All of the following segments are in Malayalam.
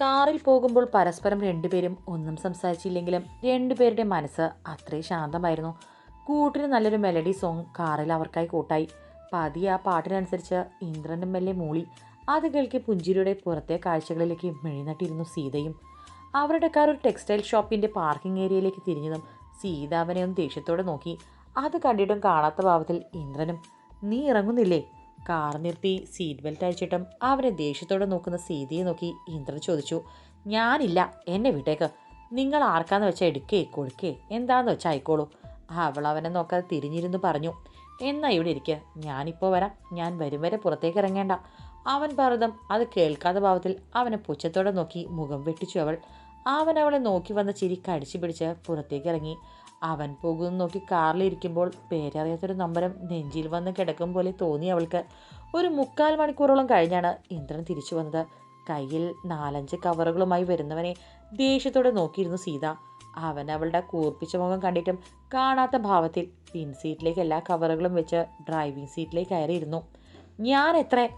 കാറിൽ പോകുമ്പോൾ പരസ്പരം രണ്ടുപേരും ഒന്നും സംസാരിച്ചില്ലെങ്കിലും രണ്ടുപേരുടെ മനസ്സ് അത്രയും ശാന്തമായിരുന്നു. കൂട്ടിന് നല്ലൊരു മെലഡി സോങ് കാറിൽ അവർക്കായി കൂട്ടായി. പതിയെ ആ പാട്ടിനനുസരിച്ച് ഇന്ദ്രനും മെല്ലെ മൂളി. അത് കേൾക്കി പുഞ്ചിരിയുടെ പുറത്തെ കാഴ്ചകളിലേക്ക് മെഴിനട്ടിരുന്നു സീതയും. അവരുടെ കാർ ഒരു ടെക്സ്റ്റൈൽ ഷോപ്പിന്റെ പാർക്കിംഗ് ഏരിയയിലേക്ക് തിരിഞ്ഞതും സീത അവനെ ഒന്ന് ദേഷ്യത്തോടെ നോക്കി. അത് കണ്ടിട്ടും കാണാത്ത ഭാവത്തിൽ ഇന്ദ്രനും നീ ഇറങ്ങുന്നില്ലേ? കാർ നിർത്തി സീറ്റ് ബെൽറ്റ് അഴിച്ചിട്ടും അവരെ ദേഷ്യത്തോടെ നോക്കുന്ന സീതയെ നോക്കി ഇന്ദ്രൻ ചോദിച്ചു ഞാനില്ല എന്നെ വിട്ടേക്ക്. നിങ്ങൾ ആർക്കാന്ന് വെച്ചാൽ എടുക്കേ കൊടുക്കേ എന്താന്ന് വെച്ചാൽ ആയിക്കോളൂ. അവൾ അവനെ നോക്കാതെ തിരിഞ്ഞിരുന്ന് പറഞ്ഞു എന്നാ ഇവിടെ ഇരിക്കുക ഞാനിപ്പോൾ വരാം ഞാൻ വരും വരെ പുറത്തേക്ക് ഇറങ്ങേണ്ട. അവൻ പറഞ്ഞതും അത് കേൾക്കാത്ത ഭാവത്തിൽ അവനെ പുച്ഛത്തോടെ നോക്കി മുഖം വെട്ടിച്ചു അവൾ. അവൻ അവളെ നോക്കി വന്ന ചിരി കടിച്ചു പിടിച്ച് പുറത്തേക്ക് ഇറങ്ങി. അവൻ പോകുന്നു നോക്കി കാറിലിരിക്കുമ്പോൾ പേരറിയാത്തൊരു നമ്പരം നെഞ്ചിൽ വന്ന് കിടക്കും പോലെ തോന്നി അവൾക്ക്. ഒരു മുക്കാൽ മണിക്കൂറോളം കഴിഞ്ഞാണ് ഇന്ദ്രൻ തിരിച്ചു വന്നത്. കയ്യിൽ നാലഞ്ച് കവറുകളുമായി വരുന്നവനെ ദേഷ്യത്തോടെ നോക്കിയിരുന്നു സീത. അവൻ അവളുടെ കൂർപ്പിച്ച മുഖം കണ്ടിട്ടും കാണാത്ത ഭാവത്തിൽ പിൻ സീറ്റിലേക്ക് എല്ലാ കവറുകളും വെച്ച് ഡ്രൈവിംഗ് സീറ്റിലേക്ക് കയറിയിരുന്നു. ഞാൻ എത്ര?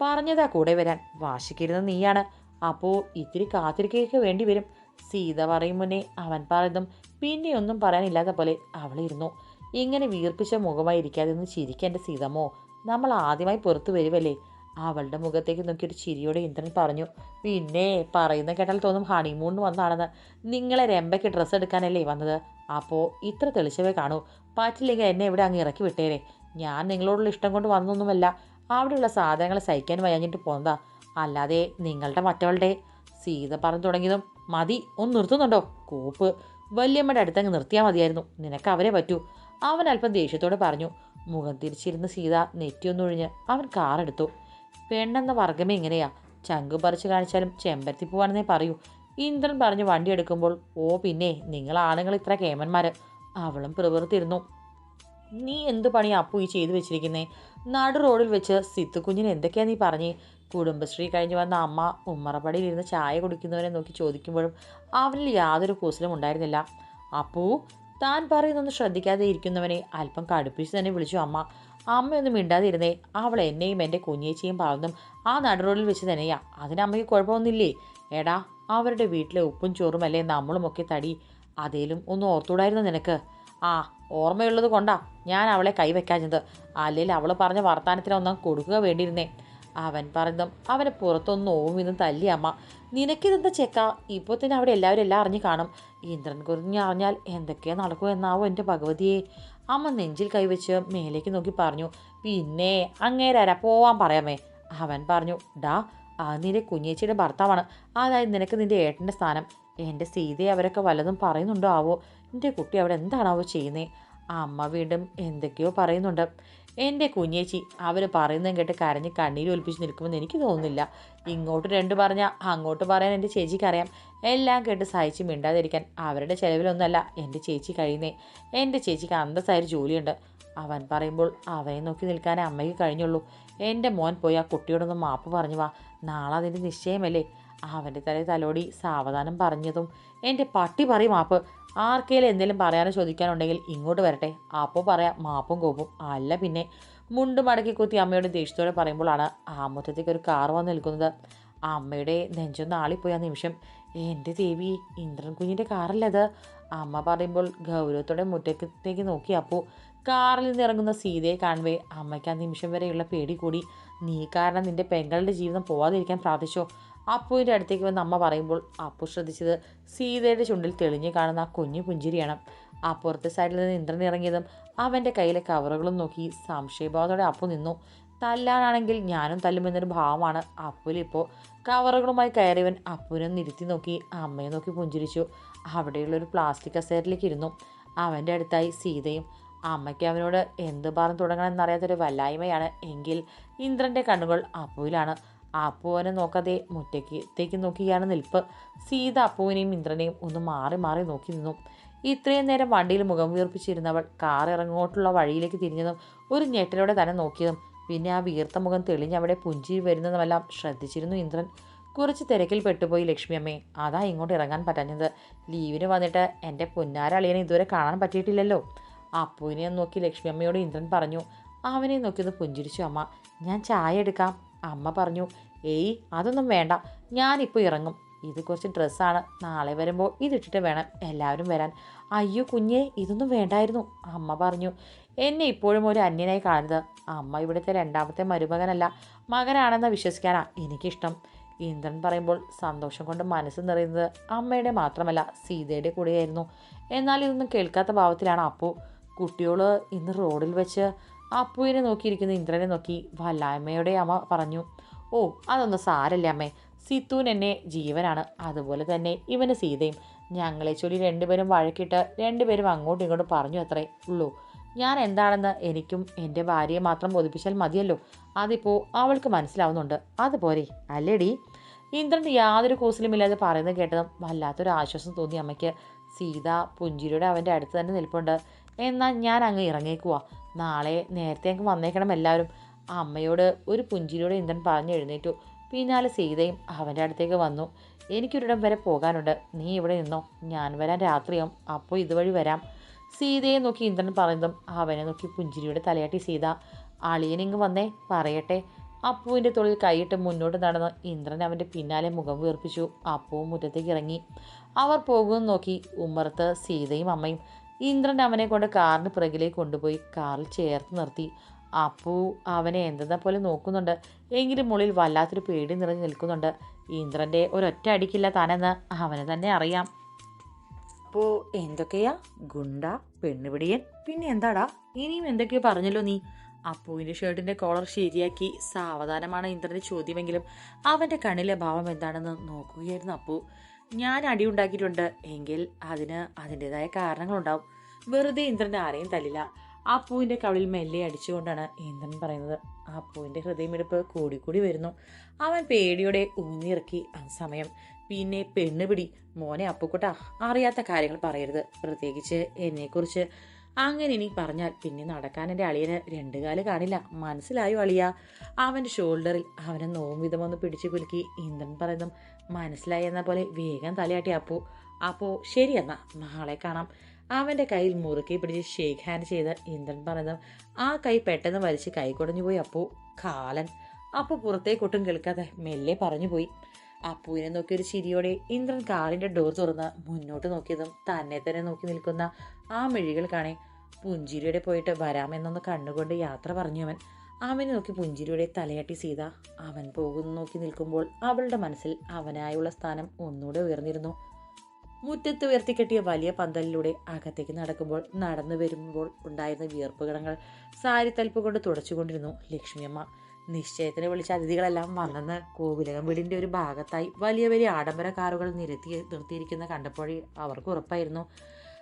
പറഞ്ഞതാ കൂടെ വരാൻ. വാശിക്കിരുന്ന നീയാണ്. അപ്പോൾ ഇത്തിരി കാത്തിരിക്കുകയൊക്കെ വേണ്ടി വരും. സീത പറയും മുന്നേ അവൻ പറഞ്ഞതും പിന്നെ ഒന്നും പറയാനില്ലാത്ത പോലെ അവളിരുന്നു. ഇങ്ങനെ വീർപ്പിച്ച മുഖമായി ഇരിക്കാതെ ചിരിക്കേണ്ട സീതമോ നമ്മൾ ആദ്യമായി പുറത്തു വരുമല്ലേ അവളുടെ മുഖത്തേക്ക് നോക്കിയൊരു ചിരിയോടെ ഇന്ദ്രൻ പറഞ്ഞു പിന്നെ പറയുന്ന കേട്ടാൽ തോന്നും ഹണിമൂണിന് വന്നാണെന്ന് നിങ്ങളെ രമ്പയ്ക്ക് ഡ്രസ്സ് എടുക്കാനല്ലേ വന്നത്? അപ്പോൾ ഇത്ര തെളിച്ചവേ കാണൂ. പറ്റില്ലെങ്കിൽ എന്നെ ഇവിടെ അങ്ങ് ഇറക്കി വിട്ടേരെ. ഞാൻ നിങ്ങളോടുള്ള ഇഷ്ടം കൊണ്ട് വന്നൊന്നുമല്ല. അവിടെയുള്ള സാധനങ്ങൾ സഹിക്കാൻ വയ്യാഞ്ഞിട്ട് പോന്നതാ. അല്ലാതെ നിങ്ങളുടെ മറ്റവളുടെ സീത പറഞ്ഞു തുടങ്ങിയതും മതി ഒന്ന് നിർത്തുന്നുണ്ടോ? കൂപ്പ്. വല്യമ്മയുടെ അടുത്തങ്ങ് നിർത്തിയാൽ മതിയായിരുന്നു. നിനക്ക് അവരെ പറ്റൂ. അവൻ അല്പം ദേഷ്യത്തോടെ പറഞ്ഞു മുഖം തിരിച്ചിരുന്ന സീത നെറ്റിയൊന്നൊഴിഞ്ഞ് അവൻ കാറെടുത്തു. പെണ്ണെന്ന വർഗമേ ഇങ്ങനെയാ. ചങ്കു പറിച്ചു കാണിച്ചാലും ചെമ്പരത്തി പോവാണെന്നേ പറയൂ. ഇന്ദ്രൻ പറഞ്ഞു വണ്ടി എടുക്കുമ്പോൾ ഓ പിന്നെ നിങ്ങൾ ആണുങ്ങൾ ഇത്ര കേമന്മാർ അവളും പിറുപിറുത്തിരുന്നു നീ എന്ത് പണിയാ അപ്പു ഈ ചെയ്തു വെച്ചിരിക്കുന്നേ? നടു റോഡിൽ വെച്ച് സിത്തു കുഞ്ഞിന് എന്തൊക്കെയാ നീ പറഞ്ഞേ? കുടുംബശ്രീ കഴിഞ്ഞ് വന്ന അമ്മ ഉമ്മറപ്പടിയിൽ ഇരുന്ന് ചായ കുടിക്കുന്നവരെ നോക്കി ചോദിക്കുമ്പോഴും അവനിൽ യാതൊരു കൂസലും ഉണ്ടായിരുന്നില്ല. അപ്പൂ താൻ പറയുന്നൊന്നും ശ്രദ്ധിക്കാതെ ഇരിക്കുന്നവനെ അല്പം കടുപ്പിച്ച് തന്നെ വിളിച്ചു അമ്മ. അമ്മയൊന്നും മിണ്ടാതിരുന്നേ അവൾ എന്നെയും എന്റെ കുഞ്ഞേച്ചിയും പറഞ്ഞതും ആ നടുറോഡിൽ വെച്ച് തന്നെയാ അതിന് അമ്മയ്ക്ക് കുഴപ്പമൊന്നുമില്ലേ? എടാ അവരുടെ വീട്ടിലെ ഉപ്പും ചോറും അല്ലേ നമ്മളുമൊക്കെ തടി? അതേലും ഒന്ന് ഓർത്തൂടായിരുന്നു നിനക്ക്? ആ ഓർമ്മയുള്ളത് കൊണ്ടാ ഞാൻ അവളെ കൈവയ്ക്കാഞ്ഞത് അല്ലെങ്കിൽ അവൾ പറഞ്ഞ വർത്തമാനത്തിനൊന്നും കൊടുക്കുക വേണ്ടിയിരുന്നേ. അവൻ പറഞ്ഞു അവനെ പുറത്തൊന്ന് ഓവും ഇന്ന് തല്ലി അമ്മ. നിനക്കിതെന്താ ചെക്ക? ഇപ്പോൾ തന്നെ അവിടെ എല്ലാവരും എല്ലാം അറിഞ്ഞു കാണും. ഇന്ദ്രൻ കുറിഞ്ഞ് അറിഞ്ഞാൽ എന്തൊക്കെയാ നടക്കൂ എന്നാവോ എന്റെ ഭഗവതിയെ. അമ്മ നെഞ്ചിൽ കൈവച്ച് മേലേക്ക് നോക്കി പറഞ്ഞു പിന്നെ അങ്ങേരാരാ? പോവാൻ പറയാമേ. അവൻ പറഞ്ഞു ഡാ ആ നിന്റെ കുഞ്ഞേച്ചിയുടെ ഭർത്താവാണ്. അതായത് നിനക്ക് നിന്റെ ഏട്ടന്റെ സ്ഥാനം. എന്റെ സീതയെ അവരൊക്കെ വല്ലതും പറയുന്നുണ്ടോ ആവോ? എന്റെ കുട്ടി അവിടെ എന്താണാവോ ചെയ്യുന്നത് അമ്മ വീണ്ടും എന്തൊക്കെയോ പറയുന്നുണ്ട്. എന്റെ കുഞ്ഞേച്ചി അവർ പറയുന്നതും കേട്ട് കരഞ്ഞ് കണ്ണീര് ഒലിപ്പിച്ച് നിൽക്കുമെന്ന് എനിക്ക് തോന്നുന്നില്ല. ഇങ്ങോട്ട് രണ്ട് പറഞ്ഞാൽ അങ്ങോട്ട് പറയാൻ എന്റെ ചേച്ചിക്ക് അറിയാം എല്ലാം കേട്ട് സഹിച്ച് മിണ്ടാതിരിക്കാൻ അവരുടെ ചിലവിലൊന്നല്ല എന്റെ ചേച്ചി കഴിയുന്നേ. എന്റെ ചേച്ചിക്ക് അന്തസ്സായൊരു ജോലിയുണ്ട്. അവൻ പറയുമ്പോൾ അവനെ നോക്കി നിൽക്കാനേ അമ്മയ്ക്ക് കഴിഞ്ഞുള്ളൂ. എന്റെ മോൻ പോയി ആ കുട്ടിയോടൊന്ന് മാപ്പ് പറഞ്ഞു വാ. നാളെ അതിന്റെ നിശ്ചയമല്ലേ? അവന്റെ തലയിൽ തലോടി സാവധാനം പറഞ്ഞതും എന്റെ പട്ടി പറയും മാപ്പ്. ആർക്കേലും എന്തെങ്കിലും പറയാനോ ചോദിക്കാനുണ്ടെങ്കിൽ ഇങ്ങോട്ട് വരട്ടെ. അപ്പോൾ പറയാം മാപ്പും കോപ്പും. അല്ല പിന്നെ മുണ്ട് മടക്കി കുത്തി അമ്മയോട് ദേഷ്യത്തോടെ പറയുമ്പോഴാണ് ആ മുറ്റത്തേക്ക് ഒരു കാർ വന്ന് നിൽക്കുന്നത്. അമ്മയുടെ നെഞ്ചൊന്ന് ആളിപ്പോയി ആ നിമിഷം. എന്റെ ദേവി ഇന്ദ്രൻ കുഞ്ഞിന്റെ കാറല്ലത് അമ്മ പറയുമ്പോൾ ഗൗരവത്തോടെ മുറ്റത്തേക്ക് നോക്കി. അപ്പോൾ കാറിൽ നിന്ന് ഇറങ്ങുന്ന സീതയെ കാണുവേ അമ്മയ്ക്ക് ആ നിമിഷം വരെയുള്ള പേടി കൂടി. നീ കാരണം നിന്റെ പെങ്ങളുടെ ജീവിതം പോവാതിരിക്കാൻ പ്രാർത്ഥിച്ചോ? അപ്പുവിന്റെ അടുത്തേക്ക് വന്ന് അമ്മ പറയുമ്പോൾ അപ്പു ശ്രദ്ധിച്ചത് സീതയുടെ ചുണ്ടിൽ തെളിഞ്ഞു കാണുന്ന ആ കുഞ്ഞു പുഞ്ചിരിയാണ്. അപ്പുറത്തെ സൈഡിൽ നിന്ന് ഇന്ദ്രൻ ഇറങ്ങിയതും അവന്റെ കയ്യിലെ കവറുകളും നോക്കി സംശയഭാവത്തോടെ അപ്പു നിന്നു. തല്ലാനാണെങ്കിൽ ഞാനും തല്ലുമെന്നൊരു ഭാവമാണ് അപ്പുലിപ്പോൾ കവറുകളുമായി കയറിയവൻ അപ്പുവിനെ നിരുത്തി നോക്കി അമ്മയെ നോക്കി പുഞ്ചിരിച്ചു. അവിടെയുള്ളൊരു പ്ലാസ്റ്റിക് കസേരയിലേക്ക് ഇരുന്നു. അവന്റെ അടുത്തായി സീതയും അമ്മയ്ക്ക് അവനോട് എന്ത് പറഞ്ഞു തുടങ്ങണമെന്നറിയാത്തൊരു വല്ലായ്മയാണ് എങ്കിൽ ഇന്ദ്രന്റെ കണ്ണുകൾ അപ്പുവിലാണ്. അപ്പുവിനെ നോക്കാതെ മുറ്റത്തേക്ക് നോക്കിയാണ് നിൽപ്പ്. സീത അപ്പുവിനെയും ഇന്ദ്രനെയും ഒന്ന് മാറി മാറി നോക്കി നിന്നു. ഇത്രയും നേരം വണ്ടിയിൽ മുഖം വീർപ്പിച്ചിരുന്നവൾ കാർ ഇറങ്ങോട്ടുള്ള വഴിയിലേക്ക് തിരിഞ്ഞതും ഒരു ഞെട്ടലോടെ തന്നെ നോക്കിയതും. പിന്നെ ആ വീർത്ത മുഖം തെളിഞ്ഞ് അവിടെ പുഞ്ചിരി വരുന്നതുമെല്ലാം ശ്രദ്ധിച്ചിരുന്നു ഇന്ദ്രൻ. കുറച്ച് തിരക്കിൽ പെട്ടുപോയി ലക്ഷ്മി അമ്മേ. അതാ ഇങ്ങോട്ട് ഇറങ്ങാൻ പറ്റാഞ്ഞത്. ലീവിന് വന്നിട്ട് എന്റെ പൊന്നാരളിയനെ ഇതുവരെ കാണാൻ പറ്റിയിട്ടില്ലല്ലോ. അപ്പുവിനെ നോക്കി ലക്ഷ്മി അമ്മയോട് ഇന്ദ്രൻ പറഞ്ഞു അവനെ നോക്കിയത് പുഞ്ചിരിച്ചു അമ്മ. ഞാൻ ചായ എടുക്കാം. അമ്മ പറഞ്ഞു ഏയ് അതൊന്നും വേണ്ട. ഞാനിപ്പോൾ ഇറങ്ങും. ഇത് കുറച്ച് ഡ്രസ്സാണ്. നാളെ വരുമ്പോൾ ഇതിട്ടിട്ട് വേണം എല്ലാവരും വരാൻ. അയ്യോ കുഞ്ഞെ ഇതൊന്നും വേണ്ടായിരുന്നു. അമ്മ പറഞ്ഞു എന്നെ ഇപ്പോഴും ഒരു അന്യനായി കാണരുത്. അമ്മ ഇവിടുത്തെ രണ്ടാമത്തെ മരുമകനല്ല. മകനാണെന്ന് വിശ്വസിക്കാനാ എനിക്കിഷ്ടം. ഇന്ദ്രൻ പറയുമ്പോൾ സന്തോഷം കൊണ്ട് മനസ്സ് നിറയുന്നത് അമ്മയുടെ മാത്രമല്ല സീതയുടെ കൂടെയായിരുന്നു. എന്നാൽ ഇതൊന്നും കേൾക്കാത്ത ഭാവത്തിലാണ് അപ്പു. കുട്ടിയോൾ ഇന്ന് റോഡിൽ വെച്ച് അപ്പുവിനെ നോക്കിയിരിക്കുന്ന ഇന്ദ്രനെ നോക്കി വല്ലായ്മയുടെ അമ്മ പറഞ്ഞു ഓ അതൊന്നും സാരല്ല അമ്മേ. സിത്തുവിന് എന്നെ ജീവനാണ്. അതുപോലെ തന്നെ ഇവന് സീതയും. ഞങ്ങളെ ചൊല്ലി രണ്ടുപേരും വഴക്കിട്ട് രണ്ടുപേരും അങ്ങോട്ടും ഇങ്ങോട്ടും പറഞ്ഞു അത്രേ ഉള്ളൂ. ഞാൻ എന്താണെന്ന് എനിക്കും എന്റെ ഭാര്യയെ മാത്രം ബോധിപ്പിച്ചാൽ മതിയല്ലോ. അതിപ്പോൾ അവൾക്ക് മനസ്സിലാവുന്നുണ്ട്. അതുപോലെ അല്ലേടി. ഇന്ദ്രൻ യാതൊരു കൂസലുമില്ലാതെ പറയുന്നത് കേട്ടതും വല്ലാത്തൊരു ആശ്വാസം തോന്നി അമ്മയ്ക്ക്. സീത പുഞ്ചിരിയുടെ അവന്റെ അടുത്ത് തന്നെ നിൽപ്പുണ്ട്. എന്നാൽ ഞാൻ അങ്ങ് ഇറങ്ങിയേക്കുക നാളെ നേരത്തെ അങ്ങ് വന്നേക്കണം എല്ലാവരും. അമ്മയോട് ഒരു പുഞ്ചിരിയോടെ ഇന്ദ്രൻ പറഞ്ഞു എഴുന്നേറ്റു. പിന്നാലെ സീതയും അവന്റെ അടുത്തേക്ക് വന്നു. എനിക്കൊരിടം വരെ പോകാനുണ്ട്. നീ ഇവിടെ നിന്നോ? ഞാൻ വരാൻ രാത്രിയാവും. അപ്പോൾ ഇതുവഴി വരാം. സീതയെ നോക്കി ഇന്ദ്രൻ പറയുന്നതും അവനെ നോക്കി പുഞ്ചിരിയുടെ തലയാട്ടി സീത. അളിയനിങ്ങ് വന്നേ പറയട്ടെ. അപ്പുവിന്റെ തൊഴിൽ കൈയിട്ട് മുന്നോട്ട് നടന്ന് ഇന്ദ്രൻ അവന്റെ പിന്നാലെ മുഖം വീർപ്പിച്ചു. അപ്പുവും മുറ്റത്തേക്ക് ഇറങ്ങി. അവർ പോകുമെന്ന് നോക്കി ഉമ്മറത്ത് സീതയും അമ്മയും ഇന്ദ്രൻ അവനെ കൊണ്ട് കാറിന് പിറകിലേക്ക് കൊണ്ടുപോയി കാറിൽ ചേർത്ത് നിർത്തി. അപ്പു അവനെ എന്തെന്ന പോലെ നോക്കുന്നുണ്ട്. എങ്കിലും മുകളിൽ വല്ലാത്തൊരു പേടി നിറഞ്ഞു നിൽക്കുന്നുണ്ട്. ഇന്ദ്രന്റെ ഒരൊറ്റ അടിക്കില്ല താനെന്ന് അവന് തന്നെ അറിയാം. അപ്പോൾ എന്തൊക്കെയാ? ഗുണ്ട പെണ്ണുപിടിയൻ പിന്നെ എന്താടാ? ഇനിയും എന്തൊക്കെയോ പറഞ്ഞല്ലോ നീ. അപ്പുവിന്റെ ഷർട്ടിന്റെ കോളർ ശരിയാക്കി സാവധാനമാണ് ഇന്ദ്രന്റെ ചോദ്യമെങ്കിലും അവന്റെ കണ്ണിലെ ഭാവം എന്താണെന്ന് നോക്കുകയായിരുന്നു അപ്പു. ഞാൻ അടി ഉണ്ടാക്കിയിട്ടുണ്ട്. എങ്കിൽ അതിന് അതിന്റെതായ കാരണങ്ങളുണ്ടാവും. വെറുതെ ഇന്ദ്രൻ ആരെയും തല്ലില്ല. അപ്പുവിന്റെ കവിളിൽ മെല്ലെ അടിച്ചുകൊണ്ടാണ് ഇന്ദ്രൻ പറയുന്നത്. അപ്പുവിന്റെ ഹൃദയമെടുപ്പ് കൂടിക്കൂടി വരുന്നു. അവൻ പേടിയോടെ ഊന്നിയിറക്കി ആ സമയം. പിന്നെ പെണ്ണുപിടി മോനെ അപ്പുക്കുട്ട അറിയാത്ത കാര്യങ്ങൾ പറയരുത്. പ്രത്യേകിച്ച് എന്നെക്കുറിച്ച്. അങ്ങനെ ഇനി പറഞ്ഞാൽ പിന്നെ നടക്കാൻ എന്റെ അളിയന് രണ്ടു കാൽ കാണില്ല. മനസ്സിലായോ അളിയ? അവന്റെ ഷോൾഡറിൽ അവനെ നോവും വിധമൊന്ന് പിടിച്ചു കുലുക്കി ഇന്ദ്രൻ പറയുന്നതും മനസ്സിലായി എന്ന പോലെ വേഗം തലയാട്ടി അപ്പു. അപ്പോ ശരി എന്നാ നാളെ കാണാം. അവന്റെ കയ്യിൽ മുറുക്കി പിടിച്ച് ഷേക്ക് ഹാൻഡ് ചെയ്ത് ഇന്ദ്രൻ പറഞ്ഞതും ആ കൈ പെട്ടെന്ന് വലിച്ച് കൈ കുടഞ്ഞു പോയി അപ്പു. കാലൻ. അപ്പു പുറത്തേക്കൊട്ടും കേൾക്കാതെ മെല്ലെ പറഞ്ഞു പോയി. അപ്പുവിനെ നോക്കി ഒരു ചിരിയോടെ ഇന്ദ്രൻ കാറിന്റെ ഡോർ തുറന്ന് മുന്നോട്ട് നോക്കിയതും തന്നെ തന്നെ നോക്കി നിൽക്കുന്ന ആ മെഴികൾ കാണേ. പുഞ്ചിരിയുടെ പോയിട്ട് വരാമെന്നൊന്ന് കണ്ണുകൊണ്ട് യാത്ര പറഞ്ഞു അവൻ അവനെ നോക്കി പുഞ്ചിരിയുടെ തലയാട്ടി സീത. അവൻ പോകുന്നു നോക്കി നിൽക്കുമ്പോൾ അവളുടെ മനസ്സിൽ അവനായുള്ള സ്ഥാനം ഒന്നുകൂടെ ഉയർന്നിരുന്നു. മുറ്റത്ത് ഉയർത്തിക്കെട്ടിയ വലിയ പന്തലിലൂടെ അകത്തേക്ക് നടക്കുമ്പോൾ നടന്നു വരുമ്പോൾ ഉണ്ടായിരുന്ന വിയർപ്പുകടങ്ങൾ സാരി തൽപ്പ് കൊണ്ട് തുടച്ചുകൊണ്ടിരുന്നു ലക്ഷ്മിയമ്മ നിശ്ചയത്തിന് വിളിച്ച അതിഥികളെല്ലാം വന്നെന്ന് കോവിലകം വീടിന്റെ ഒരു ഭാഗത്തായി വലിയ വലിയ ആഡംബര കാറുകൾ നിരത്തി നിർത്തിയിരിക്കുന്ന കണ്ടപ്പോഴേ അവർക്ക് ഉറപ്പായിരുന്നു.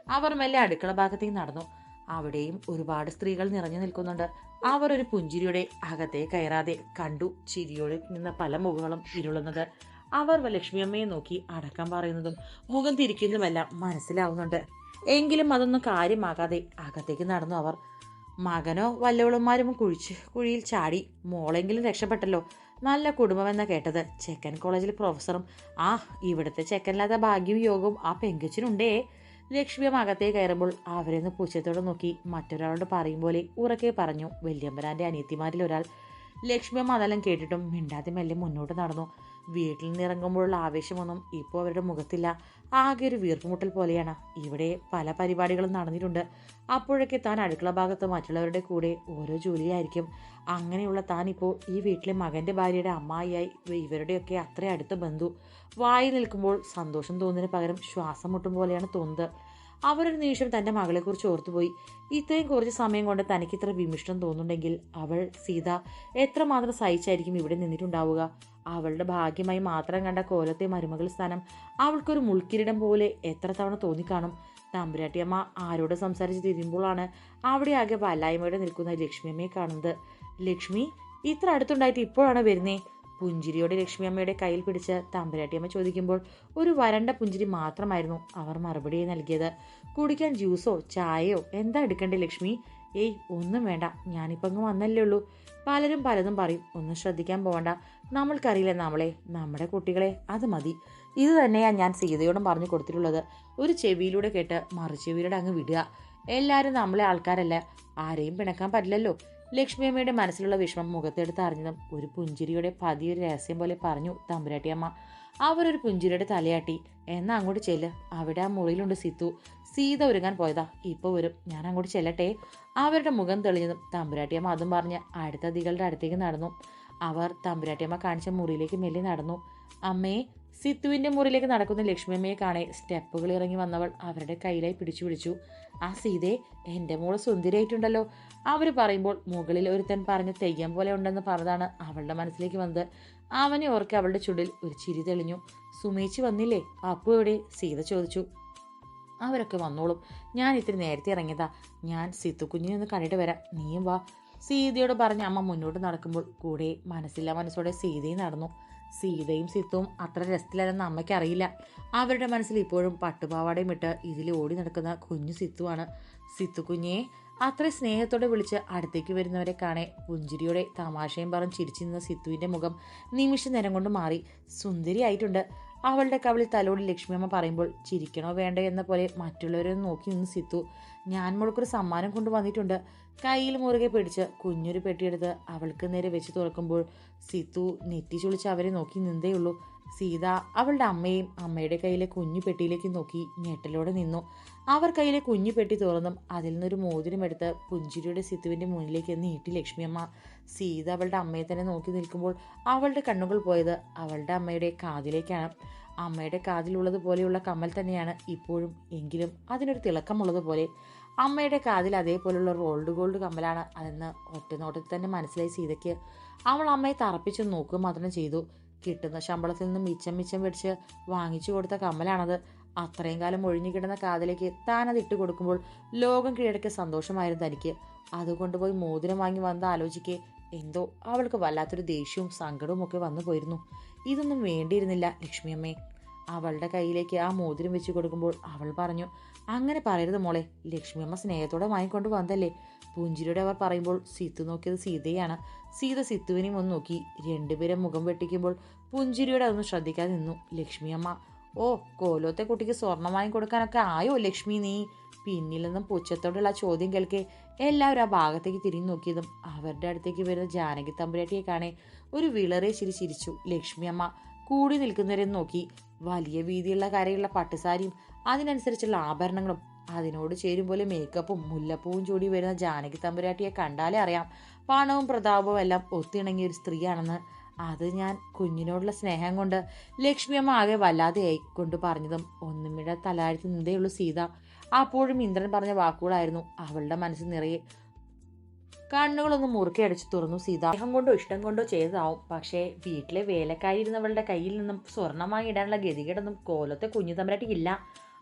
അവർ മെല്ലെ അടുക്കള ഭാഗത്തേക്ക് നടന്നു. അവിടെയും ഒരുപാട് സ്ത്രീകൾ നിറഞ്ഞു നിൽക്കുന്നുണ്ട്. അവർ ഒരു പുഞ്ചിരിയുടെ അകത്തെ കയറാതെ കണ്ടു ചിരിയോടെ നിന്ന പല മുഖങ്ങളും ഇരുളുന്നത്. അവർ ലക്ഷ്മിയമ്മയെ നോക്കി അടക്കം പറയുന്നതും മുഖം തിരിക്കുന്നതുമെല്ലാം മനസ്സിലാവുന്നുണ്ട്. എങ്കിലും അതൊന്നും കാര്യമാകാതെ അകത്തേക്ക് നടന്നു അവർ. മകനോ വല്ലവളുമാരും കുഴിച്ച് കുഴിയിൽ ചാടി മോളെങ്കിലും രക്ഷപ്പെട്ടല്ലോ. നല്ല കുടുംബമെന്ന കേട്ടത്. ചെക്കൻ കോളേജിലെ പ്രൊഫസറും ആ ഇവിടുത്തെ ചെക്കനില്ലാത്ത ഭാഗ്യവും യോഗവും ആ പെങ്കുച്ചിനുണ്ടേ. ലക്ഷ്മിയം അകത്തേ കയറുമ്പോൾ അവരെന്ന് പൂച്ചത്തോട് നോക്കി. മറ്റൊരാളോട് പറയും പോലെ ഉറക്കെ പറഞ്ഞു. വല്യമ്പരാന്റെ അനിയത്തിമാരിൽ ഒരാൾ. ലക്ഷ്മിയമ്മ അതെല്ലാം കേട്ടിട്ടും മിണ്ടാതെ മെല്ലെ മുന്നോട്ട് നടന്നു. വീട്ടിൽ നിന്ന് ഇറങ്ങുമ്പോഴുള്ള ആവേശമൊന്നും ഇപ്പോൾ അവരുടെ മുഖത്തില്ല. ആകെ ഒരു വീർപ്പുമുട്ടൽ പോലെയാണ്. ഇവിടെ പല പരിപാടികളും നടന്നിട്ടുണ്ട്. അപ്പോഴൊക്കെ താൻ അടുക്കള ഭാഗത്ത് മറ്റുള്ളവരുടെ കൂടെ ഓരോ ജോലിയായിരിക്കും. അങ്ങനെയുള്ള താൻ ഇപ്പോൾ ഈ വീട്ടിലെ മകന്റെ ഭാര്യയുടെ അമ്മായിയായി. ഇവരുടെയൊക്കെ അത്ര അടുത്ത ബന്ധു. വായി നിൽക്കുമ്പോൾ സന്തോഷം തോന്നുന്നതിന് പകരം ശ്വാസം മുട്ടും പോലെയാണ് തോന്നുന്നത്. അവരൊരു നിമിഷം തന്റെ മകളെക്കുറിച്ച് ഓർത്തുപോയി. ഇത്രയും കുറച്ച് സമയം കൊണ്ട് തനിക്ക് ഇത്ര വിമിഷ്ടം തോന്നുന്നുണ്ടെങ്കിൽ അവൾ സീത എത്രമാത്രം സഹിച്ചായിരിക്കും ഇവിടെ നിന്നിട്ടുണ്ടാവുക? അവളുടെ ഭാഗ്യമായി മാത്രം കണ്ട കോലത്തെ മരുമകൾ സ്ഥാനം അവൾക്കൊരു മുൾക്കിരീടം പോലെ എത്ര തവണ തോന്നിക്കാണും. തമ്പുരാട്ടിയമ്മ ആരോട് സംസാരിച്ച് തിരിയുമ്പോഴാണ് അവിടെ ആകെ വല്ലായ്മയോടെ നിൽക്കുന്ന ലക്ഷ്മിയമ്മയെ കാണുന്നത്. ലക്ഷ്മി ഇത്ര അടുത്തുണ്ടായിട്ട് ഇപ്പോഴാണ് വരുന്നേ? പുഞ്ചിരിയോടെ ലക്ഷ്മിയമ്മയുടെ കയ്യിൽ പിടിച്ച് തമ്പുരാട്ടിയമ്മ ചോദിക്കുമ്പോൾ ഒരു വരണ്ട പുഞ്ചിരി മാത്രമായിരുന്നു അവർ മറുപടി നൽകിയത്. കുടിക്കാൻ ജ്യൂസോ ചായയോ എന്താ എടുക്കണ്ടേ ലക്ഷ്മി? ഏയ് ഒന്നും വേണ്ട. ഞാനിപ്പോൾ അങ്ങ് വന്നല്ലേ ഉള്ളൂ. പലരും പലതും പറയും. ഒന്നും ശ്രദ്ധിക്കാൻ പോകണ്ട നമ്മൾക്കറിയില്ല നമ്മളെ? നമ്മുടെ കുട്ടികളെ. അത് മതി. ഇത് തന്നെയാണ് ഞാൻ സീതയോടും പറഞ്ഞു കൊടുത്തിട്ടുള്ളത്. ഒരു ചെവിയിലൂടെ കേട്ട് മറുചെവിയിലൂടെ അങ്ങ് വിടുക. എല്ലാവരും നമ്മളെ ആൾക്കാരല്ല. ആരെയും പിണക്കാൻ പറ്റില്ലല്ലോ. ലക്ഷ്മിയമ്മയുടെ മനസ്സിലുള്ള വിഷമം മുഖത്തെടുത്ത് അറിഞ്ഞതും ഒരു പുഞ്ചിരിയുടെ പതിയൊരു രഹസ്യം പോലെ പറഞ്ഞു തമ്പുരാട്ടിയമ്മ അവരൊരു പുഞ്ചിരിയുടെ തലയാട്ടി. എന്നാ അങ്ങോട്ട് ചെല്ല്. അവിടെ ആ മുറിയിലുണ്ട് സിത്തു. സീത ഒരുങ്ങാൻ പോയതാ. ഇപ്പോൾ വരും. ഞാൻ അങ്ങോട്ട് ചെല്ലട്ടെ. അവരുടെ മുഖം തെളിഞ്ഞതും തമ്പുരാട്ടിയമ്മ അതും പറഞ്ഞ് അടുത്ത ദികളുടെ അടുത്തേക്ക് നടന്നു. അവർ തമ്പുരാട്ടിയമ്മ കാണിച്ച മുറിയിലേക്ക് മെല്ലെ നടന്നു. അമ്മേ സിത്തുവിന്റെ മുറിയിലേക്ക് നടക്കുന്ന ലക്ഷ്മിയമ്മയെ കാണെ. സ്റ്റെപ്പുകൾ ഇറങ്ങി വന്നവൾ അവരുടെ കയ്യിലായി പിടിച്ചു പിടിച്ചു. ആ സീതേ എന്റെ മോൾ സുന്ദരിയായിട്ടുണ്ടല്ലോ. അവർ പറയുമ്പോൾ മുകളിൽ ഒരുത്തൻ പറഞ്ഞ് തെയ്യം പോലെ ഉണ്ടെന്ന് പറഞ്ഞതാണ് അവളുടെ മനസ്സിലേക്ക് വന്നത്. അവനെ ഓർക്കെ അവളുടെ ചുണ്ടിൽ ഒരു ചിരി തെളിഞ്ഞു. സുമേച്ചി വന്നില്ലേ? അപ്പു എവിടെ? സീത ചോദിച്ചു. അവരൊക്കെ വന്നോളും. ഞാൻ ഇത്തിരി നേരത്തെ ഇറങ്ങിയതാ. ഞാൻ സിത്തു കുഞ്ഞിനെ ഒന്ന് കണ്ടിട്ട് വരാം. നീയും വാ. സീതയോട് പറഞ്ഞ് അമ്മ മുന്നോട്ട് നടക്കുമ്പോൾ കൂടെ മനസ്സില്ല മനസ്സോടെ സീതയും നടന്നു. സീതയും സിത്തും അത്ര രസത്തിലല്ലെന്ന് അമ്മയ്ക്ക് അറിയില്ല അവരുടെ മനസ്സിൽ ഇപ്പോഴും പട്ടുപാവാടയും ഇട്ട് ഇതിൽ ഓടി നടക്കുന്ന കുഞ്ഞു സിത്തുവാണ്. സിത്തു കുഞ്ഞെ അത്ര സ്നേഹത്തോടെ വിളിച്ച് അടുത്തേക്ക് വരുന്നവരെ കാണേ. പുഞ്ചിരിയോടെ തമാശയും പറഞ്ഞ് ചിരിച്ചു നിന്ന സിത്തുവിന്റെ മുഖം നിമിഷ നേരം കൊണ്ട് മാറി. സുന്ദരിയായിട്ടുണ്ട്. അവളുടെ കവിളിൽ തലോടി ലക്ഷ്മിയമ്മ പറയുമ്പോൾ ചിരിക്കണോ വേണ്ടോ? എന്ന പോലെ മറ്റുള്ളവരെ നോക്കി നിന്ന് സിത്തു. ഞാൻ മുഴക്കൊരു സമ്മാനം കൊണ്ടുവന്നിട്ടുണ്ട് കയ്യിൽ മുറുകെ പിടിച്ച് കുഞ്ഞൊരു പെട്ടിയെടുത്ത് അവൾക്ക് നേരെ വെച്ച് തുറക്കുമ്പോൾ സിത്തു നെറ്റി ചൊളിച്ച് അവരെ നോക്കി നിന്നേയുള്ളൂ സീത അവളുടെ അമ്മയും അമ്മയുടെ കയ്യിലെ കുഞ്ഞു പെട്ടിയിലേക്ക് നോക്കി ഞെട്ടലോടെ നിന്നു. അവർ കയ്യിലെ കുഞ്ഞു പെട്ടി തുറന്നും അതിൽ നിന്നൊരു മോതിരം എടുത്ത് പുഞ്ചിരിയുടെ സിത്തുവിന്റെ മുന്നിലേക്ക് നീട്ടി ലക്ഷ്മിയമ്മ. സീത അവളുടെ അമ്മയെ തന്നെ നോക്കി നിൽക്കുമ്പോൾ അവളുടെ കണ്ണുകൾ പോയത് അവളുടെ അമ്മയുടെ കാതിലേക്കാണ്. അമ്മയുടെ കാതിലുള്ളതുപോലെയുള്ള കമ്മൽ തന്നെയാണ് ഇപ്പോഴും എങ്കിലും അതിനൊരു തിളക്കമുള്ളതുപോലെ. അമ്മയുടെ കാതിൽ അതേപോലുള്ള ഒരു ഓൾഡ് ഗോൾഡ് കമ്മലാണ് അതെന്ന് ഒറ്റനോട്ടത്തിൽ തന്നെ മനസ്സിലായി സീതയ്ക്ക്. അവൾ അമ്മയെ തറപ്പിച്ച് നോക്കുക മാത്രം ചെയ്തു. കിട്ടുന്ന ശമ്പളത്തിൽ നിന്ന് മിച്ചം മിച്ചം വെടിച്ച് വാങ്ങിച്ചു കൊടുത്ത കമ്മലാണത്. അത്രയും കാലം ഒഴിഞ്ഞു കിടന്ന കാതിലേക്ക് താനത് ഇട്ട് കൊടുക്കുമ്പോൾ ലോകം കീഴടക്കിയ സന്തോഷമായിരുന്നു തനിക്ക്. അതുകൊണ്ടുപോയി മോതിരം വാങ്ങി വന്ന് ആലോചിക്കെ എന്തോ അവൾക്ക് വല്ലാത്തൊരു ദേഷ്യവും സങ്കടവും ഒക്കെ വന്നു പോയിരുന്നു. ഇതൊന്നും വേണ്ടിയിരുന്നില്ല ലക്ഷ്മിയമ്മേ അവളുടെ കയ്യിലേക്ക് ആ മോതിരം വെച്ച് കൊടുക്കുമ്പോൾ അവൾ പറഞ്ഞു അങ്ങനെ പറയരുത് മോളെ. ലക്ഷ്മിയമ്മ സ്നേഹത്തോടെ വാങ്ങിക്കൊണ്ട് വന്നതല്ലേ. പുഞ്ചിരിയുടെ അവർ പറയുമ്പോൾ സീത്തു നോക്കിയത് സീതയാണ്. സീത സിത്തുവിനെയും ഒന്ന് നോക്കി. രണ്ടുപേരും മുഖം വെട്ടിക്കുമ്പോൾ പുഞ്ചിരിയുടെ അതൊന്നും ശ്രദ്ധിക്കാതെ നിന്നു. ലക്ഷ്മിയമ്മ ഓ കോലോത്തെ കുട്ടിക്ക് സ്വർണം വാങ്ങിക്കൊടുക്കാനൊക്കെ ആയോ ലക്ഷ്മി നീ? പിന്നിൽ നിന്നും പുച്ഛത്തോടുള്ള ചോദ്യം കേൾക്കെ എല്ലാവരും ആ ഭാഗത്തേക്ക് തിരിഞ്ഞു നോക്കിയതും അവരുടെ അടുത്തേക്ക് വരുന്ന ജാനകി തമ്പുരാട്ടിയെ കാണേ ഒരു വിളറെ ചിരി ചിരിച്ചു. ലക്ഷ്മിയമ്മ കൂടി നിൽക്കുന്നവരെ നോക്കി. വലിയ വീതിയുള്ള കരയുള്ള പട്ടുസാരിയും അതിനനുസരിച്ചുള്ള ആഭരണങ്ങളും. അതിനോട് ചേരും പോലെ മേക്കപ്പും മുല്ലപ്പൂവും ചൂടി വരുന്ന ജാനകി തമ്പുരാട്ടിയെ കണ്ടാലേ അറിയാം. പണവും പ്രതാപവും എല്ലാം ഒത്തിണങ്ങിയ ഒരു സ്ത്രീയാണെന്ന്. അത് ഞാൻ കുഞ്ഞിനോടുള്ള സ്നേഹം കൊണ്ട് ലക്ഷ്മിയമ്മ ആകെ വല്ലാതെ ആയിക്കൊണ്ട് പറഞ്ഞതും ഒന്നുമിട തലാഴ്ത്തി നിന്നേയുള്ളു സീത. അപ്പോഴും ഇന്ദ്രൻ പറഞ്ഞ വാക്കുകളായിരുന്നു അവളുടെ മനസ്സ് നിറയെ. കണ്ണുകളൊന്നും മുറുക്കി അടിച്ചു തുറന്നു സീത. സ്നേഹം കൊണ്ടോ ഇഷ്ടം കൊണ്ടോ ചെയ്തതാവും. പക്ഷേ വീട്ടിലെ വേലക്കാരി ഇരുന്നവളുടെ കയ്യിൽ നിന്നും സ്വർണം വാങ്ങിയിടാനുള്ള ഗതികേടൊന്നും കോലത്തെ കുഞ്ഞു തമ്പരാട്ടിക്കില്ല.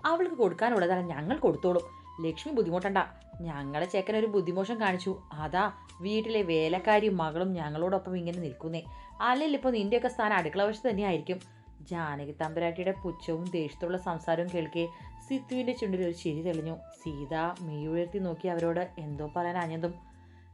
അവൾക്ക് കൊടുക്കാനുള്ളതാണ്. ഞങ്ങൾ കൊടുത്തോളും. ലക്ഷ്മി ബുദ്ധിമുട്ടണ്ട. ഞങ്ങളെ ചേക്കൻ ഒരു ബുദ്ധിമോശം കാണിച്ചു. അതാ വീട്ടിലെ വേലക്കാരിയും മകളും ഞങ്ങളോടൊപ്പം ഇങ്ങനെ നിൽക്കുന്നേ. അല്ലെങ്കിൽ ഇപ്പോൾ നിന്റെയൊക്കെ സ്ഥാനം അടുക്കള വശത്ത് തന്നെയായിരിക്കും. ജാനകി തമ്പുരാട്ടിയുടെ പുച്ഛവും ദേഷ്യത്തുള്ള സംസാരവും കേൾക്കെ സിത്തുവിന്റെ ചുണ്ടിൽ ഒരു ചിരി തെളിഞ്ഞു. സീത മെയ്യുയർത്തി നോക്കി അവരോട് എന്തോ പറയാൻ അഞ്ഞതും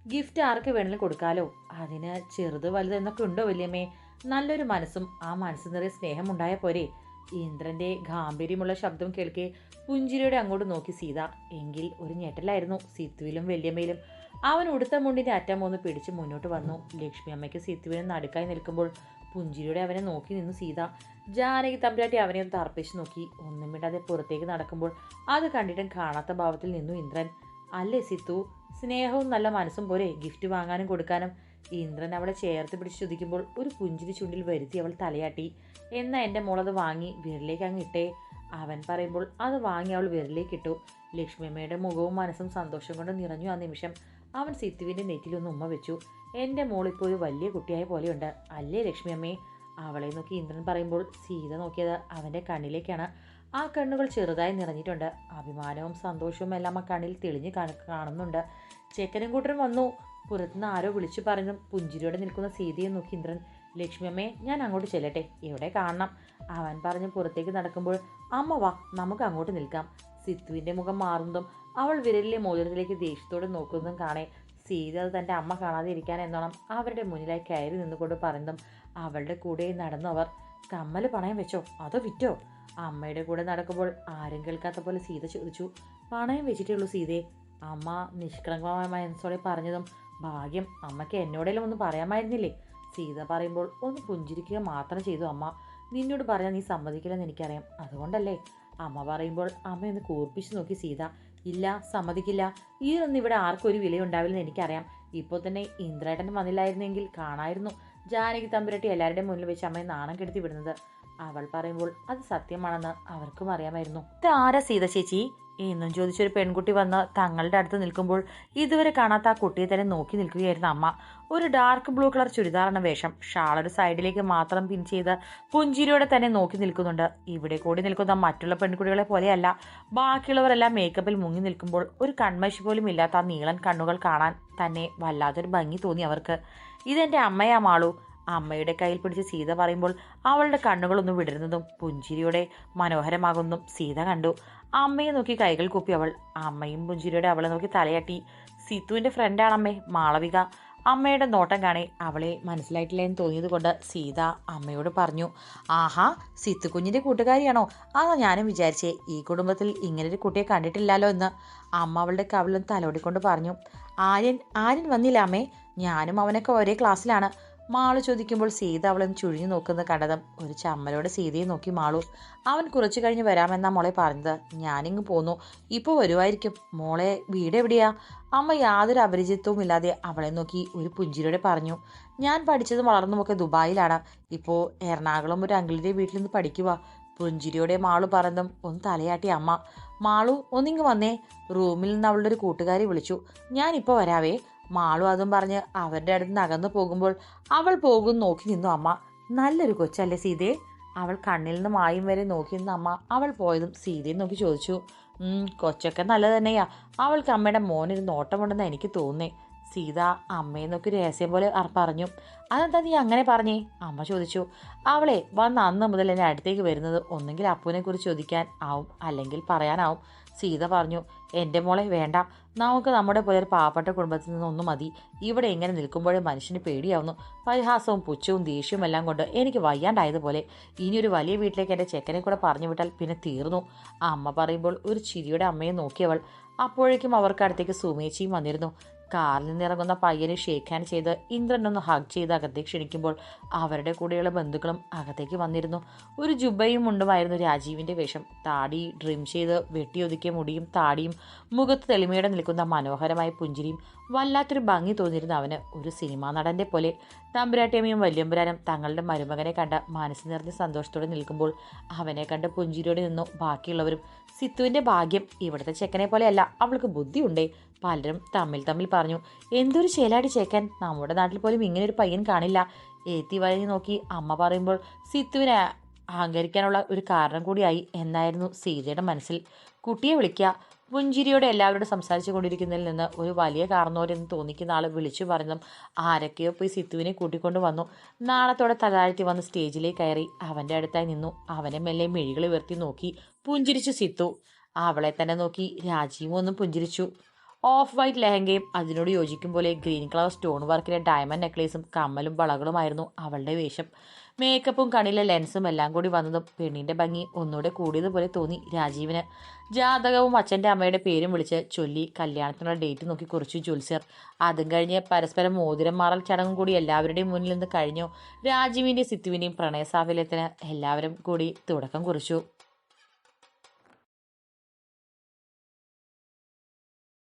ഗിഫ്റ്റ് ആർക്ക് വേണമെങ്കിലും കൊടുക്കാലോ. അതിന് ചെറുത് വലുത് എന്നൊക്കെ ഉണ്ടോ വല്യമ്മേ? നല്ലൊരു മനസ്സും ആ മനസ്സ് നിറയെ സ്നേഹമുണ്ടായ പോരെ. ഇന്ദ്രന്റെ ഗാംഭീര്യമുള്ള ശബ്ദം കേൾക്കെ പുഞ്ചിരിയുടെ അങ്ങോട്ട് നോക്കി സീത. എങ്കിൽ ഒരു ഞെട്ടലായിരുന്നു സിത്തുവിലും വല്യമ്മയിലും. അവൻ ഉടുത്ത മുണ്ടിന്റെ അറ്റം ഒന്ന് പിടിച്ച് മുന്നോട്ട് വന്നു. ലക്ഷ്മി അമ്മയ്ക്ക് സിത്തുവിനെ നടുക്കായി നിൽക്കുമ്പോൾ പുഞ്ചിരിയുടെ അവനെ നോക്കി നിന്നു സീത. ജാനകി തമ്പുരാട്ടി അവനെ ഒന്ന് തർപ്പിച്ച് നോക്കി. ഒന്നും വിടാതെ പുറത്തേക്ക് നടക്കുമ്പോൾ അത് കണ്ടിട്ടും കാണാത്ത ഭാവത്തിൽ നിന്നു ഇന്ദ്രൻ. അല്ലേ സിത്തു സ്നേഹവും നല്ല മനസ്സും പോലെ ഗിഫ്റ്റ് വാങ്ങാനും കൊടുക്കാനും. ഇന്ദ്രൻ അവളെ ചേർത്ത് പിടിച്ച് ചുതിക്കുമ്പോൾ ഒരു പുഞ്ചിരി ചുണ്ടിൽ വരുത്തി അവൾ തലയാട്ടി. എന്നാ എന്റെ മോളത് വാങ്ങി വിരലേക്ക് അങ്ങ് ഇട്ടേ. അവൻ പറയുമ്പോൾ അത് വാങ്ങി അവൾ വിരലേക്ക് ഇട്ടു. ലക്ഷ്മിയമ്മയുടെ മുഖവും മനസ്സും സന്തോഷം കൊണ്ട് നിറഞ്ഞു ആ നിമിഷം അവൻ സിത്തുവിന്റെ നെറ്റിലൊന്ന് ഉമ്മ വെച്ചു. എന്റെ മോളിപ്പോൾ ഒരു വലിയ കുട്ടിയായ പോലെയുണ്ട്. അല്ലേ ലക്ഷ്മിയമ്മേ? അവളെ നോക്കി ഇന്ദ്രൻ പറയുമ്പോൾ സീത നോക്കിയത് അവന്റെ കണ്ണിലേക്കാണ്. ആ കണ്ണുകൾ ചെറുതായി നിറഞ്ഞിട്ടുണ്ട്. അഭിമാനവും സന്തോഷവും എല്ലാം ആ കണ്ണിൽ തെളിഞ്ഞ് കാണുന്നുണ്ട്. ചെക്കനും കൂട്ടരും വന്നു. പുറത്തുനിന്ന് ആരോ വിളിച്ചു പറഞ്ഞു. പുഞ്ചിരിയോടെ നിൽക്കുന്ന സീതയെ നോക്കി ഇന്ദ്രൻ ലക്ഷ്മിയമ്മേ ഞാൻ അങ്ങോട്ട് ചെല്ലട്ടെ. ഇവിടെ കാണണം. അവൻ പറഞ്ഞ് പുറത്തേക്ക് നടക്കുമ്പോൾ അമ്മ വാ നമുക്ക് അങ്ങോട്ട് നിൽക്കാം. സിത്തുവിന്റെ മുഖം മാറുന്നതും അവൾ വിരലിലെ മോതിരത്തിലേക്ക് ദേഷ്യത്തോടെ നോക്കുന്നതും കാണേ. സീത അത് തന്റെ അമ്മ കാണാതെ ഇരിക്കാൻ എന്നോണം അവരുടെ മുന്നിലായി കയറി നിന്നുകൊണ്ട് പറയുന്നതും അവളുടെ കൂടെ നടന്നു അവർ. കമ്മൽ പണയം വെച്ചോ? അതോ വിറ്റോ? അമ്മയുടെ കൂടെ നടക്കുമ്പോൾ ആരും കേൾക്കാത്ത പോലെ സീത ചോദിച്ചു. പണയം വെച്ചിട്ടേ ഉള്ളൂ സീതയെ അമ്മ നിഷ്കളങ്കമായ മനസ്സോടെ പറഞ്ഞതും ഭാഗ്യം അമ്മയ്ക്ക് എന്നോടെല്ലാം ഒന്നും പറയാമായിരുന്നില്ലേ? സീത പറയുമ്പോൾ ഒന്ന് പുഞ്ചിരിക്കുക മാത്രം ചെയ്തു അമ്മ. നിന്നോട് പറയാൻ നീ സമ്മതിക്കില്ലെന്ന് എനിക്കറിയാം. അതുകൊണ്ടല്ലേ? അമ്മ പറയുമ്പോൾ അമ്മ ഒന്ന് കൂർപ്പിച്ച് നോക്കി സീത. ഇല്ല സമ്മതിക്കില്ല. ഇതിനൊന്നും ഇവിടെ ആർക്കും ഒരു വിലയുണ്ടാവില്ലെന്ന് എനിക്കറിയാം. ഇപ്പോൾ തന്നെ ഇന്ദ്രേട്ടൻ വന്നില്ലായിരുന്നെങ്കിൽ കാണായിരുന്നു. ജാനകി തമ്പുരട്ടി എല്ലാവരുടെയും മുന്നിൽ വെച്ച് അമ്മയെ നാണം കെടുത്തി വിടുന്നത്. അവൾ പറയുമ്പോൾ അത് സത്യമാണെന്ന് അവർക്കും അറിയാമായിരുന്നു. ഇതാരാ സീത ചേച്ചി? എന്നും ചോദിച്ചൊരു പെൺകുട്ടി വന്ന് തങ്ങളുടെ അടുത്ത് നിൽക്കുമ്പോൾ ഇതുവരെ കാണാത്ത ആ കുട്ടിയെ തന്നെ നോക്കി നിൽക്കുകയായിരുന്നു അമ്മ. ഒരു ഡാർക്ക് ബ്ലൂ കളർ ചുരിദാറാണ് വേഷം. ഷാൾ ഒരു സൈഡിലേക്ക് മാത്രം പിൻ ചെയ്ത് പുഞ്ചിരിയോടെ തന്നെ നോക്കി നിൽക്കുന്നുണ്ട്. ഇവിടെ കൂടി നിൽക്കുന്ന മറ്റുള്ള പെൺകുട്ടികളെ പോലെയല്ല. ബാക്കിയുള്ളവരെല്ലാം മേക്കപ്പിൽ മുങ്ങി നിൽക്കുമ്പോൾ ഒരു കൺമശി പോലും ഇല്ലാത്ത ആ നീളൻ കണ്ണുകൾ കാണാൻ തന്നെ വല്ലാത്തൊരു ഭംഗി തോന്നി അവർക്ക്. ഇതെന്റെ അമ്മയാ മാളു. അമ്മയുടെ കയ്യിൽ പിടിച്ച് സീത പറയുമ്പോൾ അവളുടെ കണ്ണുകളൊന്നും വിടരുന്നതും പുഞ്ചിരിയുടെ മനോഹരമാകുന്നതും സീത കണ്ടു. അമ്മയെ നോക്കി കൈകൾ കൂപ്പി അവൾ. അമ്മയും പുഞ്ചിരിയുടെ അവളെ നോക്കി തലയാട്ടി. സിത്തുവിന്റെ ഫ്രണ്ടാണമ്മേ മാളവിക. അമ്മയുടെ നോട്ടം കാണേ അവളെ മനസ്സിലായിട്ടില്ല എന്ന് തോന്നിയത് കൊണ്ട് സീത അമ്മയോട് പറഞ്ഞു ആഹാ സിത്തു കുഞ്ഞിന്റെ കൂട്ടുകാരിയാണോ? ആ ഞാനും വിചാരിച്ചേ ഈ കുടുംബത്തിൽ ഇങ്ങനൊരു കുട്ടിയെ കണ്ടിട്ടില്ലല്ലോ എന്ന്. അമ്മ അവളുടെ കവിളും തലോടിക്കൊണ്ട് പറഞ്ഞു ആര്യൻ ആര്യൻ വന്നില്ല അമ്മേ. ഞാനും അവനൊക്കെ ഒരേ ക്ലാസ്സിലാണ് മാളു ചോദിക്കുമ്പോൾ സീത അവളെ ചുഴിഞ്ഞു നോക്കുന്ന കണ്ടതും ഒരു ചമ്മലോടെ സീതയെ നോക്കി മാളു അവൻ കുറച്ചു കഴിഞ്ഞ് വരാമെന്നാ മോളെ പറഞ്ഞത്. ഞാനിങ്ങ് പോന്നു. ഇപ്പോൾ വരുമായിരിക്കും മോളെ വീട് എവിടെയാ? അമ്മ യാതൊരു അപരിചിത്വവും ഇല്ലാതെ അവളെ നോക്കി ഒരു പുഞ്ചിരിയോടെ പറഞ്ഞു ഞാൻ പഠിച്ചതും വളർന്നുമൊക്കെ ദുബായിലാണ്. ഇപ്പോൾ എറണാകുളം ഒരു അങ്കിളിന്റെ വീട്ടിൽ നിന്ന് പഠിക്കുക പുഞ്ചിരിയോടെ മാളു പറഞ്ഞതും ഒന്ന് തലയാട്ടി അമ്മ മാളു ഒന്നിങ്ങ് വന്നേ. റൂമിൽ നിന്ന് അവളുടെ ഒരു കൂട്ടുകാരി വിളിച്ചു. ഞാനിപ്പോൾ വരാവേ. മാളു അതും പറഞ്ഞ് അവരുടെ അടുത്ത് അകന്നു പോകുമ്പോൾ അവൾ പോകും നോക്കി നിന്നു അമ്മ. നല്ലൊരു കൊച്ചല്ലേ സീതയെ അവൾ കണ്ണിൽ നിന്ന് മായും വരെ നോക്കി നിന്ന അമ്മ. അവൾ പോയതും സീതയെ നോക്കി ചോദിച്ചു. "ഉം, കൊച്ചൊക്കെ നല്ലത് തന്നെയാ. അവൾക്ക് അമ്മയുടെ മോനൊരു നോട്ടമുണ്ടെന്ന് എനിക്ക് തോന്നുന്നേ. സീത അമ്മയെ നോക്കി രഹസ്യം പോലെ പറഞ്ഞു. അതെന്താ നീ അങ്ങനെ പറഞ്ഞേ? അമ്മ ചോദിച്ചു. അവളെ വന്ന അന്ന് മുതൽ എന്നെ അടുത്തേക്ക് വരുന്നത് ഒന്നെങ്കിൽ അപ്പുവിനെ കുറിച്ച് ചോദിക്കാൻ ആവും അല്ലെങ്കിൽ പറയാനാവും. സീത പറഞ്ഞു. എന്റെ മോളെ വേണ്ട. നമുക്ക് നമ്മുടെ പോലെ ഒരു പാവപ്പെട്ട കുടുംബത്തിൽ നിന്നൊന്നും മതി. ഇവിടെ ഇങ്ങനെ നിൽക്കുമ്പോഴേ മനുഷ്യന് പേടിയാവുന്നു. പരിഹാസവും പുച്ഛവും ദേഷ്യവും എല്ലാം കൊണ്ട് എനിക്ക് വയ്യാണ്ടായതുപോലെ ഇനി ഒരു വലിയ വീട്ടിലേക്ക് എന്റെ ചെക്കനെ കൂടെ പറഞ്ഞു വിട്ടാൽ പിന്നെ തീർന്നു. അമ്മ പറയുമ്പോൾ ഒരു ചിരിയുടെ അമ്മയെ നോക്കിയവൾ. അപ്പോഴേക്കും അവർക്ക് അടുത്തേക്ക് സുമേച്ചിയും വന്നിരുന്നു. കാറിൽ നിന്നിറങ്ങുന്ന പയ്യനെ ഷേക്ക് ഹാൻഡ് ചെയ്ത് ഇന്ദ്രനൊന്ന് ഹഗ് ചെയ്ത് അകത്തേക്ക് ക്ഷണിക്കുമ്പോൾ അവരുടെ കൂടെയുള്ള ബന്ധുക്കളും അകത്തേക്ക് വന്നിരുന്നു. ഒരു ജുബയും മുണ്ടുമായിരുന്നു രാജീവിന്റെ വേഷം. താടി ഡ്രിം ചെയ്ത് വെട്ടിയൊതുക്കിയ മുടിയും താടിയും മുഖത്ത് തെളിമയോടെ നിൽക്കുന്ന മനോഹരമായ പുഞ്ചിരിയും വല്ലാത്തൊരു ഭംഗി തോന്നിയിരുന്ന അവന്. ഒരു സിനിമാ നടന്റെ പോലെ തമ്പുരാട്ടിയമ്മയും വല്യമ്പുരാനും തങ്ങളുടെ മരുമകനെ കണ്ട മനസ്സ് നിറഞ്ഞ സന്തോഷത്തോടെ നിൽക്കുമ്പോൾ അവനെ കണ്ട് പുഞ്ചിരിയോടെ നിന്നു. ബാക്കിയുള്ളവരും സിത്തുവിന്റെ ഭാഗ്യം ഇവിടുത്തെ ചെക്കനെ പോലെയല്ല അവൾക്ക് ബുദ്ധിയുണ്ടേ. പലരും തമ്മിൽ തമ്മിൽ പറഞ്ഞു എന്തൊരു ചേലാടി ചേക്കൻ നമ്മുടെ നാട്ടിൽ പോലും ഇങ്ങനെ ഒരു പയ്യൻ കാണില്ല. ഏത്തി വഴി നോക്കി അമ്മ പറയുമ്പോൾ സിത്തുവിനെ അഹങ്കരിക്കാനുള്ള ഒരു കാരണം കൂടിയായി എന്നായിരുന്നു സീതയുടെ മനസ്സിൽ. കുട്ടിയെ വിളിക്കുക പുഞ്ചിരിയോടെ എല്ലാവരോടും സംസാരിച്ചു കൊണ്ടിരിക്കുന്നതിൽ നിന്ന് ഒരു വലിയ കാരണവരെന്ന് തോന്നിക്കുന്ന ആൾ വിളിച്ചു പറഞ്ഞതും ആരൊക്കെയോ പോയി സിത്തുവിനെ കൂട്ടിക്കൊണ്ട് വന്നു. നാളത്തോടെ തകാഴ്ത്തി വന്ന് സ്റ്റേജിലേക്ക് കയറി അവന്റെ അടുത്തായി നിന്നു. അവനെ മെല്ലെ മിഴികൾ ഉയർത്തി നോക്കി പുഞ്ചിരിച്ചു സിത്തു. അവളെ തന്നെ നോക്കി രാജീവും ഒന്നും പുഞ്ചിരിച്ചു. ഓഫ് വൈറ്റ് ലെഹങ്കയും അതിനോട് യോജിക്കും പോലെ ഗ്രീൻ കളർ സ്റ്റോൺ വർക്കിലെ ഡയമണ്ട് നെക്ലേസും കമ്മലും വളകളുമായിരുന്നു അവളുടെ വേഷം. മേക്കപ്പും കണ്ണിലെ ലെൻസും എല്ലാം കൂടി വന്നതും പെണ്ണിന്റെ ഭംഗി ഒന്നുകൂടെ കൂടിയതുപോലെ തോന്നി രാജീവിന്. ജാതകവും അച്ഛന്റെ അമ്മയുടെ പേരും വിളിച്ച് ചൊല്ലി കല്യാണത്തിനുള്ള ഡേറ്റ് നോക്കി കുറിച്ചു ജുൽസർ അതും കഴിഞ്ഞ് പരസ്പരം മോതിരം മാറൽ ചടങ്ങും കൂടി എല്ലാവരുടെയും മുന്നിൽ നിന്ന് കഴിഞ്ഞു. രാജീവിന്റെയും സിത്തുവിന്റെയും പ്രണയസാഫല്യത്തിന് എല്ലാവരും കൂടി തുടക്കം കുറിച്ചു.